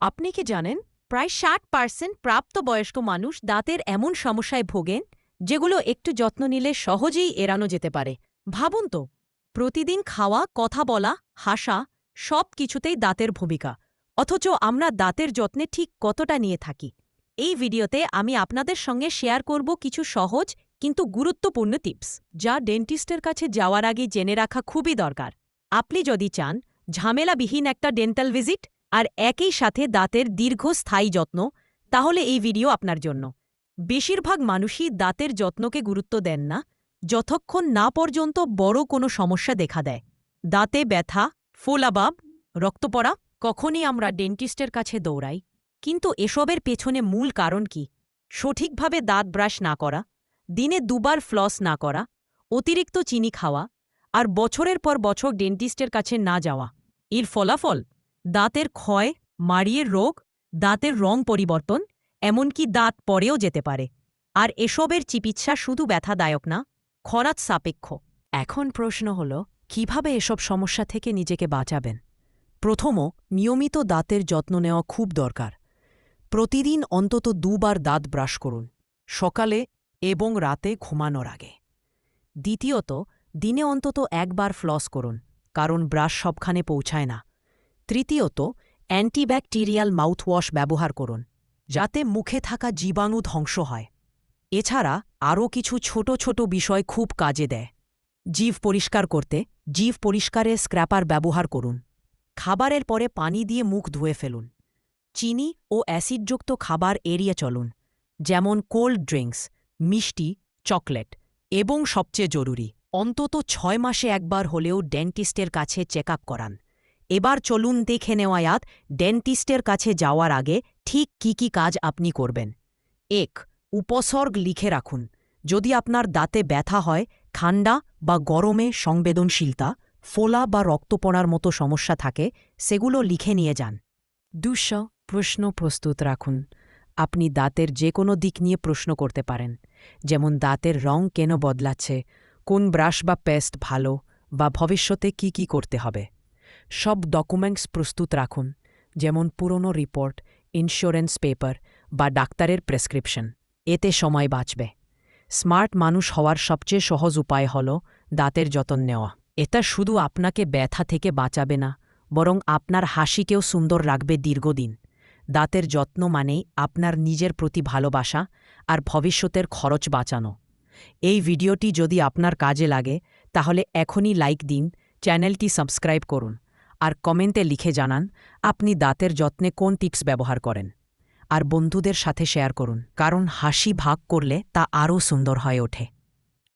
আপনি কি জানেন, প্রায় ষাট পার্সেন্ট প্রাপ্তবয়স্ক মানুষ দাঁতের এমন সমস্যায় ভোগেন, যেগুলো একটু যত্ন নিলে সহজেই এড়ানো যেতে পারে? ভাবুন তো, প্রতিদিন খাওয়া, কথা বলা, হাসা, সব কিছুতেই দাঁতের ভূমিকা। অথচ আমরা দাঁতের যত্নে ঠিক কতটা নিয়ে থাকি? এই ভিডিওতে আমি আপনাদের সঙ্গে শেয়ার করব কিছু সহজ কিন্তু গুরুত্বপূর্ণ টিপস, যা ডেন্টিস্টের কাছে যাওয়ার আগে জেনে রাখা খুবই দরকার। আপনি যদি চান, ঝামেলাবিহীন একটা ডেন্টাল ভিজিট আর একই সাথে দাঁতের দীর্ঘস্থায়ী যত্ন, তাহলে এই ভিডিও আপনার জন্য। বেশিরভাগ মানুষই দাঁতের যত্নকে গুরুত্ব দেন না, যতক্ষণ না পর্যন্ত বড় কোনো সমস্যা দেখা দেয়। দাঁতে ব্যথা, ফোলাবাব রক্ত পড়া কখনই আমরা ডেন্টিস্টের কাছে দৌড়াই। কিন্তু এসবের পেছনে মূল কারণ কি? সঠিকভাবে দাঁত ব্রাশ না করা, দিনে দুবার ফ্লস না করা, অতিরিক্ত চিনি খাওয়া, আর বছরের পর বছর ডেন্টিস্টের কাছে না যাওয়া, এর ফলাফল? দাঁতের ক্ষয় মাড়িয়ে রোগ, দাঁতের রং পরিবর্তন, এমনকি দাঁত পরেও যেতে পারে। আর এসবের চিকিৎসা শুধু ব্যথাদায়ক না খরাত সাপেক্ষ। এখন প্রশ্ন হল, কীভাবে এসব সমস্যা থেকে নিজেকে বাঁচাবেন? প্রথম, নিয়মিত দাঁতের যত্ন নেওয়া খুব দরকার। প্রতিদিন অন্তত দুবার দাঁত ব্রাশ করুন, সকালে এবং রাতে ঘুমানোর আগে। দ্বিতীয়ত, দিনে অন্তত একবার ফ্লস করুন, কারণ ব্রাশ সবখানে পৌঁছায় না। তৃতীয়ত, অ্যান্টিব্যাকটেরিয়াল মাউথওয়াশ ব্যবহার করুন, যাতে মুখে থাকা জীবাণু ধ্বংস হয়। এছাড়া আরও কিছু ছোট ছোট বিষয় খুব কাজে দেয়। জিভ পরিষ্কার করতে জিভ পরিষ্কারের স্ক্র্যাপার ব্যবহার করুন। খাবারের পরে পানি দিয়ে মুখ ধুয়ে ফেলুন। চিনি ও অ্যাসিডযুক্ত খাবার এড়িয়ে চলুন, যেমন কোল্ড ড্রিঙ্কস, মিষ্টি, চকলেট, এবং সবচেয়ে জরুরি, অন্তত ছয় মাসে একবার হলেও ডেন্টিস্টের কাছে চেক আপ করান। এবার চলুন দেখে নেওয়ায়াত ডেন্টিস্টের কাছে যাওয়ার আগে ঠিক কি কি কাজ আপনি করবেন। এক, উপসর্গ লিখে রাখুন। যদি আপনার দাঁতে ব্যথা হয়, ঠান্ডা বা গরমে সংবেদনশীলতা, ফোলা বা রক্ত পড়ার মতো সমস্যা থাকে, সেগুলো লিখে নিয়ে যান। দুশো, প্রশ্ন প্রস্তুত রাখুন। আপনি দাঁতের যে কোনো দিক নিয়ে প্রশ্ন করতে পারেন। যেমন দাঁতের রং কেন বদলাচ্ছে? কোন ব্রাশ বা পেস্ট ভালো? বা ভবিষ্যতে কি কি করতে হবে? সব ডকুমেন্টস প্রস্তুত রাখুন, যেমন পুরনো রিপোর্ট ইন্স্যুরেন্স পেপার বা ডাক্তারের প্রেসক্রিপশন এতে সময় বাঁচবে। স্মার্ট মানুষ হওয়ার সবচেয়ে সহজ উপায় হল দাঁতের যত্ন নেওয়া। এটা শুধু আপনাকে ব্যথা থেকে বাঁচাবে না, বরং আপনার হাসিকেও সুন্দর রাখবে দীর্ঘদিন। দাঁতের যত্ন মানেই আপনার নিজের প্রতি ভালোবাসা আর ভবিষ্যতের খরচ বাঁচানো। এই ভিডিওটি যদি আপনার কাজে লাগে, তাহলে এখনই লাইক দিন, চ্যানেলটি সাবস্ক্রাইব করুন। আর কমেন্টে লিখে জানান, আপনি দাঁতের যত্নে কোন টিপস ব্যবহার করেন? আর বন্ধুদের সাথে শেয়ার করুন, কারণ হাসি ভাগ করলে তা আরও সুন্দর হয়ে ওঠে।